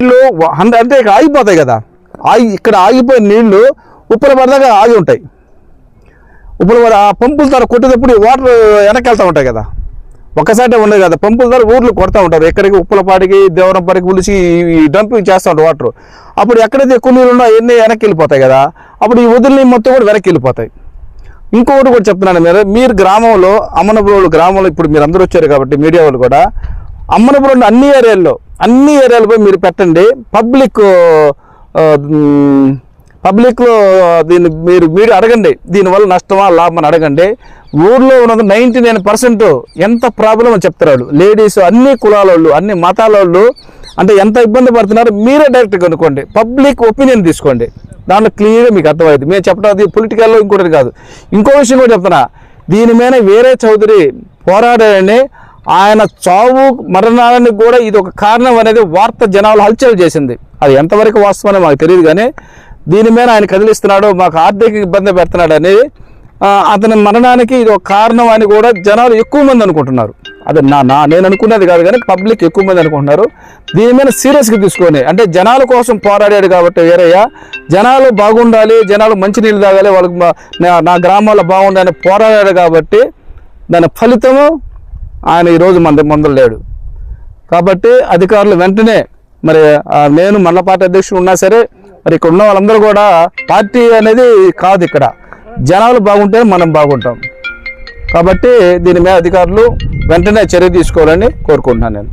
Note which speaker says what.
Speaker 1: నీళ్ళు హండ్రెడ్ అంటే ఇక్కడ ఆగిపోతాయి కదా. ఆగి ఇక్కడ ఆగిపోయిన నీళ్ళు ఉప్పుల పడదాకా ఆగి ఉంటాయి. ఉప్పుల పడ ఆ పంపుల ద్వారా కొట్టేటప్పుడు వాటర్ వెనక్కి వెళ్తూ ఉంటాయి కదా. ఒక్కసారి ఉండదు కదా. పంపుల ద్వారా ఊర్లు కొడతా ఉంటారు. ఎక్కడికి ఉప్పులపాటికి దేవరంపాటికి పిలిచి ఈ డంపింగ్ చేస్తూ ఉంటారు వాటర్. అప్పుడు ఎక్కడైతే ఎక్కువ నీళ్ళు ఉన్నా అవన్నీ వెనక్కి వెళ్ళిపోతాయి కదా. అప్పుడు ఈ వదిలిని మొత్తం కూడా వెనక్కి వెళ్ళిపోతాయి ఇంకొకటి కూడా చెప్తున్నాను మీరు మీరు గ్రామంలో అమ్మనపురంలో గ్రామంలో ఇప్పుడు మీరు అందరూ వచ్చారు కాబట్టి మీడియా వాళ్ళు కూడా అమ్మనపురం అన్ని ఏరియాల్లో అన్ని ఏరియాలపై మీరు పెట్టండి. పబ్లిక్ పబ్లిక్లో దీన్ని మీరు మీరు అడగండి. దీనివల్ల నష్టమా లాభం అని అడగండి. ఊర్లో ఉన్నది నైంటీ నైన్ పర్సెంట్ ఎంత ప్రాబ్లం అని చెప్తారు వాళ్ళు లేడీస్ అన్ని కులాల వాళ్ళు అన్ని మతాల వాళ్ళు అంటే ఎంత ఇబ్బంది పడుతున్నారు మీరే డైరెక్ట్గా కనుక్కోండి. పబ్లిక్ ఒపీనియన్ తీసుకోండి. దాంట్లో క్లియర్గా మీకు అర్థమైంది మేము చెప్పడం అది పొలిటికల్లో ఇంకోటి కాదు. ఇంకో విషయం కూడా చెప్తున్నా. దీని మీద వేరే చౌదరి పోరాడారని ఆయన చావు మరణానికి కూడా ఇది ఒక కారణం అనేది వార్త జనాలు హల్చల్ చేసింది. అది ఎంతవరకు వాస్తవమని మాకు తెలియదు కానీ దీని మీద ఆయన కదిలిస్తున్నాడు మాకు ఆర్థిక ఇబ్బంది పెడుతున్నాడు అనేది అతని మరణానికి ఇది ఒక కారణం అని కూడా జనాలు ఎక్కువ మంది అనుకుంటున్నారు. అది నా నా నేను అనుకున్నది కాదు కానీ పబ్లిక్ ఎక్కువ మంది అనుకుంటున్నారు. దీని మీద సీరియస్గా తీసుకొని అంటే జనాల కోసం పోరాడాడు కాబట్టి వేరయ్యా జనాలు బాగుండాలి జనాలు మంచినీళ్ళు తాగాలి వాళ్ళకి నా- నా గ్రామాల్లో బాగుండాలని పోరాడాడు కాబట్టి దాని ఫలితము ఆయన ఈరోజు మన ముందర లేడు. కాబట్టి అధికారులు వెంటనే మరి నేను మన పార్టీ అధ్యక్షుడు ఉన్నా సరే మరి ఇక్కడ ఉన్న వాళ్ళందరూ కూడా పార్టీ అనేది కాదు ఇక్కడ. జనాలు బాగుంటే మనం బాగుంటాం. కాబట్టి దీని మీద అధికారులు వెంటనే చర్య తీసుకోవాలని కోరుకుంటున్నాను నేను.